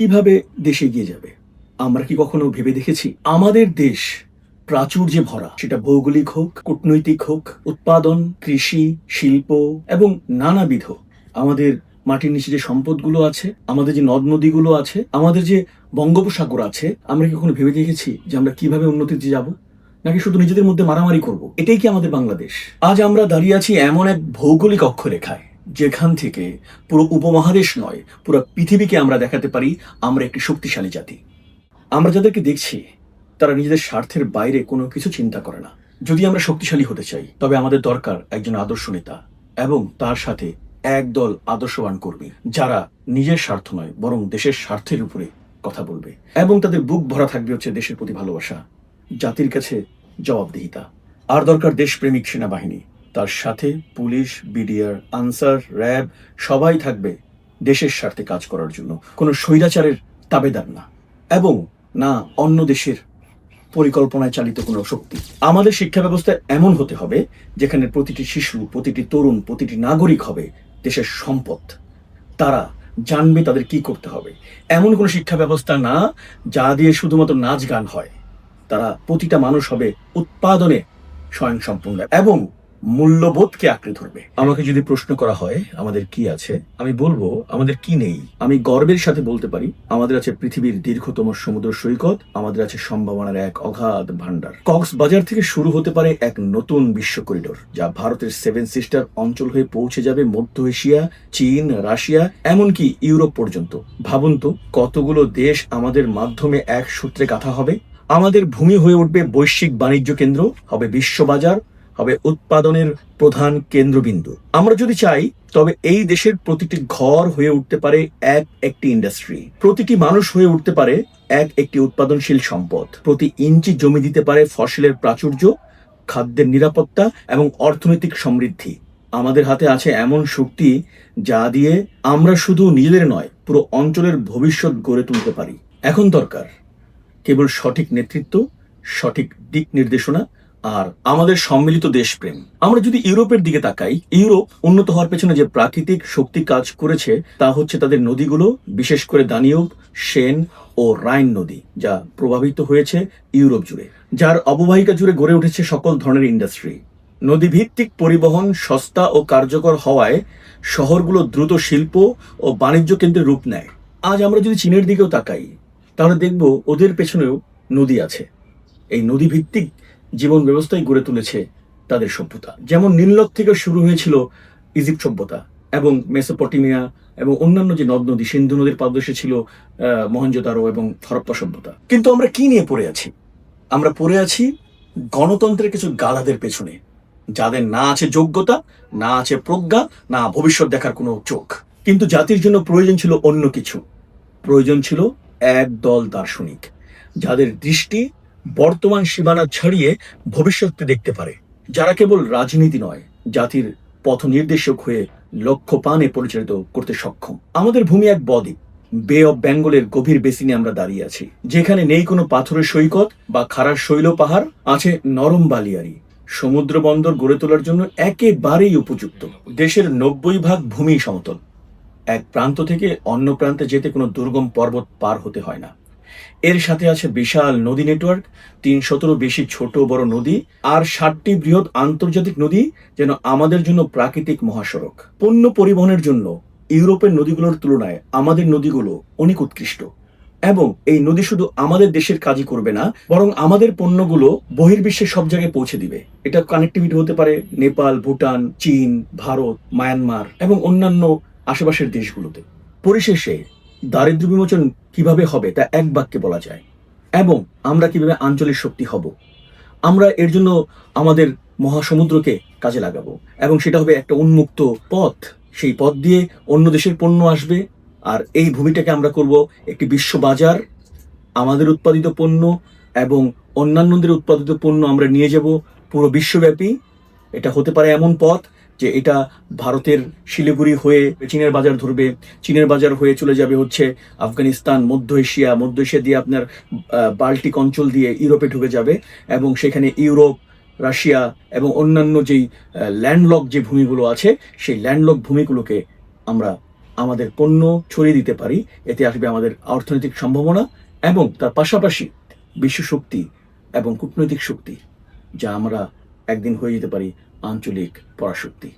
কীভাবে দেশে এগিয়ে যাবে? আমরা কি কখনো ভেবে দেখেছি? আমাদের দেশ প্রাচুর্যে ভরা। সেটা ভৌগোলিক হোক, কূটনৈতিক হোক, উৎপাদন, কৃষি, শিল্প এবং নানাবিধ আমাদের মাটির নিচে যে সম্পদগুলো আছে, আমাদের যে নদ নদীগুলো আছে, আমাদের যে বঙ্গোপসাগর আছে, আমরা কি কখনো ভেবে দেখেছি যে আমরা কীভাবে উন্নতিতে যাব? নাকি শুধু নিজেদের মধ্যে মারামারি করব? এটাই কি আমাদের বাংলাদেশ? আজ আমরা দাঁড়িয়ে আছি এমন এক ভৌগোলিক অক্ষরেখায়। যেখান থেকে পুরো উপমহাদেশ নয়, পুরো পৃথিবীকে আমরা দেখাতে পারি, আমরা একটি শক্তিশালী জাতি। আমরা যাদেরকে দেখছি, তারা নিজেদের স্বার্থের বাইরে কোনো কিছু চিন্তা করে না। যদি আমরা শক্তিশালী হতে চাই, তবে আমাদের দরকার একজন আদর্শ নেতা এবং তার সাথে একদল আদর্শবান কর্মী, যারা নিজের স্বার্থ নয়, বরং দেশের স্বার্থের উপরে কথা বলবে এবং তাদের বুক ভরা থাকবে হচ্ছে দেশের প্রতি ভালোবাসা, জাতির কাছে জবাবদিহিতা। আর দরকার দেশপ্রেমিক সেনাবাহিনী তার সাথে পুলিশ, বিডিআর, আনসার, র্যাব সবাই থাকবে দেশের স্বার্থে কাজ করার জন্য। কোনো স্বৈরাচারের তাবেদার না। এবং না অন্য দেশের পরিকল্পনায় চালিত কোনো শক্তি। আমাদের শিক্ষা ব্যবস্থা এমন হতে হবে যেখানে প্রতিটি শিশু, প্রতিটি তরুণ, প্রতিটি নাগরিক হবে দেশের সম্পদ। তারা জানবে তাদের কি করতে হবে। এমন কোনো শিক্ষা ব্যবস্থা না যা দিয়ে শুধুমাত্র নাচ গান হয়। তারা প্রতিটা মানুষ হবে উৎপাদনে স্বয়ংসম্পূর্ণ। এবং মূল্যবোধকে আঁকড়ে ধরবে। আমাকে যদি প্রশ্ন করা হয়, আমাদের কি আছে? আমি বলব, আমাদের কি নেই? আমি গর্বের সাথে বলতে পারি, আমাদের আছে পৃথিবীর দীর্ঘতম সমুদ্র সৈকত, আমাদের আছে সম্ভাবনার এক অগাধ ভান্ডার কক্সবাজার থেকে শুরু হতে পারে এক নতুন বিশ্ব করিডোর, যা ভারতের সেভেন সিস্টার অঞ্চল হয়ে পৌঁছে যাবে মধ্য এশিয়া, চীন, রাশিয়া, এমনকি ইউরোপ পর্যন্ত। ভাবুন তো, কতগুলো দেশ আমাদের মাধ্যমে এক সূত্রে গাঁথা হবে? আমাদের ভূমি হয়ে উঠবে বৈশ্বিক বাণিজ্য কেন্দ্র, হবে বিশ্ববাজার হবে উৎপাদনের প্রধান কেন্দ্রবিন্দু। আমরা যদি চাই, তবে এই দেশের প্রতিটি ঘর হয়ে উঠতে পারে এক একটি ইন্ডাস্ট্রি। প্রতিটি মানুষ হয়ে উঠতে পারে এক একটি উৎপাদনশীল সম্পদ। প্রতি ইঞ্চি জমি দিতে পারে ফসলের প্রাচুর্য, খাদ্যের নিরাপত্তা এবং অর্থনৈতিক সমৃদ্ধি। আমাদের হাতে আছে এমন শক্তি যা দিয়ে আমরা শুধু নিজেদের নয়, পুরো অঞ্চলের ভবিষ্যৎ গড়ে তুলতে পারি। এখন দরকার। কেবল সঠিক নেতৃত্ব, সঠিক দিক নির্দেশনা আর আমাদের সম্মিলিত দেশপ্রেম। আমরা যদি ইউরোপের দিকে তাকাই, ইউরোপ উন্নত হওয়ার পেছনে যে প্রাকৃতিক শক্তি কাজ করেছে, তা হচ্ছে তাদের নদীগুলো, বিশেষ করে দানিউব সেন ও রাইন নদী, যা প্রভাবিত হয়েছে ইউরোপ জুড়ে, যার অববাহিকা জুড়ে গড়ে উঠেছে সকল ধরনের ইন্ডাস্ট্রি। নদীভিত্তিক পরিবহন সস্তা ও কার্যকর হওয়ায় শহরগুলো দ্রুত শিল্প ও বাণিজ্য কেন্দ্রে রূপ নেয়। আজ আমরা যদি চীনের দিকেও তাকাই, তাহলে দেখব ওদের পেছনেও নদী আছে। এই নদী ভিত্তিক জীবন ব্যবস্থাই গড়ে তুলেছে তাদের সভ্যতা। যেমন নীলনদ থেকে শুরু হয়েছিল ইজিপ্ট সভ্যতা এবং মেসোপটেমিয়া এবং অন্যান্য যে নদ নদী, সিন্ধু নদীর পাদদেশে ছিল মহেঞ্জোদারো এবং হরপ্পা সভ্যতা। কিন্তু আমরা কি নিয়ে পড়ে আছি? আমরা পড়ে আছি গণতন্ত্রের কিছু গাধাদের পেছনে, যাদের না আছে যোগ্যতা, না আছে প্রজ্ঞা, না ভবিষ্যৎ দেখার কোনো চোখ। কিন্তু জাতির জন্য প্রয়োজন ছিল অন্য কিছু। প্রয়োজন ছিল এক দল দার্শনিক, যাদের দৃষ্টি বর্তমান সীমানা ছাড়িয়ে ভবিষ্যৎকে দেখতে পারে। যারা কেবল রাজনীতি নয়, জাতির পথ নির্দেশক হয়ে লক্ষ্য পানে পরিচালিত করতে সক্ষম। আমাদের ভূমি এক বদ্বীপ বে অফ বেঙ্গলের গভীর বেসিনে আমরা দাঁড়িয়ে আছি, যেখানে নেই কোনো পাথরের সৈকত বা খাড়ার শৈল পাহাড়, আছে নরম বালিয়ারি। সমুদ্র বন্দর গড়ে তোলার জন্য একেবারেই উপযুক্ত। দেশের নব্বই ভাগ ভূমি সমতল। এক প্রান্ত থেকে অন্য প্রান্তে যেতে কোনো দুর্গম পর্বত পার হতে হয় না। এর সাথে আছে বিশাল নদী নেটওয়ার্ক তিনশতরও বেশি ছোট বড় নদী, আর ষাটটি বৃহৎ আন্তর্জাতিক নদী যেন আমাদের জন্য প্রাকৃতিক মহাসড়ক। পণ্য পরিবহনের জন্য ইউরোপের নদীগুলোর তুলনায় আমাদের নদীগুলো অনেক উৎকৃষ্ট। এবং এই নদী শুধু আমাদের দেশের কাজই করবে না, বরং আমাদের পণ্যগুলো বহির্বিশ্বের সব জায়গায় পৌঁছে দিবে। এটা কানেক্টিভিটি হতে পারে নেপাল, ভুটান, চীন, ভারত, মায়ানমার এবং অন্যান্য আশেপাশের দেশগুলোতে। পরিশেষে দারিদ্র বিমোচন কীভাবে হবে তা এক বাক্যে বলা যায়। এবং আমরা কীভাবে আঞ্চলিক শক্তি হব? আমরা এর জন্য আমাদের মহাসমুদ্রকে কাজে লাগাবো। এবং সেটা হবে একটা উন্মুক্ত পথ। সেই পথ দিয়ে অন্য দেশের পণ্য আসবে। আর এই ভূমিটাকে আমরা করব একটি বিশ্ব বাজার। আমাদের উৎপাদিত পণ্য এবং অন্যান্যদের উৎপাদিত পণ্য আমরা নিয়ে যাব পুরো বিশ্বব্যাপী। এটা হতে পারে এমন পথ যে এটা ভারতের শিলিগুড়ি হয়ে চীনের বাজার ধরবে, চীনের বাজার হয়ে চলে যাবে হচ্ছে আফগানিস্তান, মধ্য এশিয়া মধ্য এশিয়া দিয়ে আপনার বাল্টিক অঞ্চল দিয়ে ইউরোপে ঢুকে যাবে এবং সেখানে ইউরোপ, রাশিয়া এবং অন্যান্য যেই ল্যান্ডলক যে ভূমিগুলো আছে, সেই ল্যান্ডলক ভূমিগুলোকে আমরা আমাদের পণ্য ছড়িয়ে দিতে পারি। এতে আসবে আমাদের অর্থনৈতিক সম্ভাবনা এবং তার পাশাপাশি বিশ্ব শক্তি এবং কূটনৈতিক শক্তি, যা আমরা একদিন হয়ে যেতে পারি আঞ্চলিক পরাশক্তি।